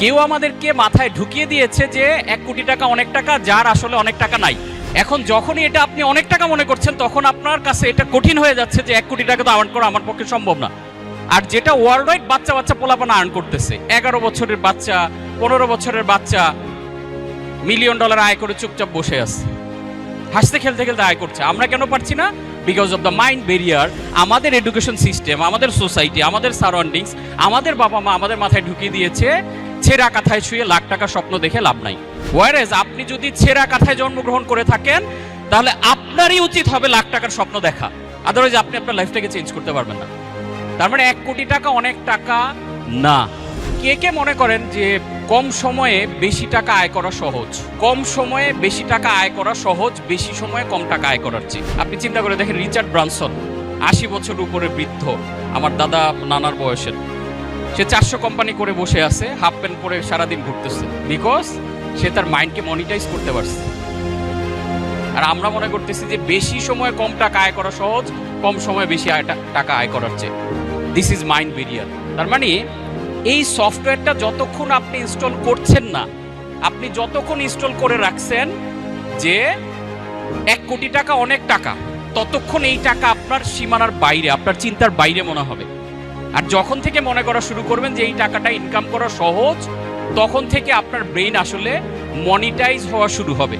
কেউ আমাদেরকে মাথায় ঢুকিয়ে দিয়েছে যে এক কোটি টাকা, অনেক টাকা, যার আসলে অনেক টাকা নাই। এখন যখনই এটা আপনি অনেক টাকা মনে করছেন, তখন আপনার কাছে এটা কঠিন হয়ে যাচ্ছে যে এক কোটি টাকা তো আর্ন করা আমার পক্ষে সম্ভব না। আর যেটা ওয়ার্ল্ড ওয়াইড বাচ্চা বাচ্চা পোলাপানা আর্ন করতেছে, এগারো বছরের বাচ্চা, পনেরো বছরের বাচ্চা মিলিয়ন ডলার আয় করে চুপচাপ বসে আছে। হাসতে খেলতে খেলতে আয় করছে। আমরা কেন পারছি না? Because of the mind barrier আমাদের এডুকেশন সিস্টেম আমাদের সোসাইটি আমাদের সারাউন্ডিংস আমাদের বাবা মা আমাদের মাথায় ঢুকিয়ে দিয়েছে ছেঁড়া কাথায় শুয়ে লাখ টাকা স্বপ্ন দেখে লাভ নাই। ওয়ারেজ আপনি যদি ছেঁড়া কাথায় জন্মগ্রহণ করে থাকেন, তাহলে আপনারই উচিত হবে লাখ টাকার স্বপ্ন দেখা। আদারওয়াইজ আপনি আপনার লাইফটাকে চেঞ্জ করতে পারবেন না। তার মানে এক কোটি টাকা অনেক টাকা না। কে কে মনে করেন যে কম সময়ে বেশি টাকা আয় করা সহজ? কম সময়ে বেশি টাকা আয় করা সহজ, বেশি সময়ে কম টাকা আয় করার চেয়ে। আপনি চিন্তা করে দেখেন, রিচার্ড ব্রানসন, আশি বছর উপরে বৃদ্ধ, আমার দাদা, নানার বয়সের। সে চারশো কোম্পানি করে বসে আছে হাফ প্যান্ট পরে সারাদিন ঘুরতেছে। বিকজ সে তার মাইন্ডকে মনিটাইজ করতে পারছে। আর আমরা মনে করতেছি যে বেশি সময় কম টাকা আয় করা সহজ, কম সময়ে বেশি টাকা আয় করার চেয়ে। দিস ইজ মাইন্ড বেরিয়ার তার মানে এই সফটওয়্যারটা যতক্ষণ আপনি ইনস্টল করছেন না, আপনি যতক্ষণ ইনস্টল করে রাখছেন যে এক কোটি টাকা অনেক টাকা, ততক্ষণ এই টাকা আপনার সীমানার বাইরে, আপনার চিন্তার বাইরে মনে হবে। আর যখন থেকে মনে করা শুরু করবেন যে এই টাকাটা ইনকাম করা সহজ, তখন থেকে আপনার ব্রেইন আসলে মনিটাইজ হওয়া শুরু হবে।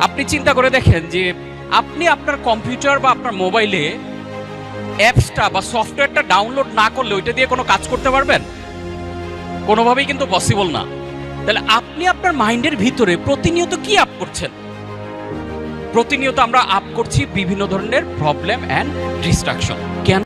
আপনি চিন্তা করে দেখেন যে আপনি আপনার কম্পিউটার বা আপনার মোবাইলে অ্যাপসটা বা সফটওয়্যারটা ডাউনলোড না করলে ওইটা দিয়ে কোনো কাজ করতে পারবেন? কোনোভাবেই কিন্তু পসিবল না। তাহলে আপনি আপনার মাইন্ডের ভিতরে প্রতিনিয়ত কি আপ করছেন? প্রতিনিয়ত আমরা আপ করছি বিভিন্ন ধরনের প্রবলেম অ্যান্ড ডিস্ট্রাকশন কেন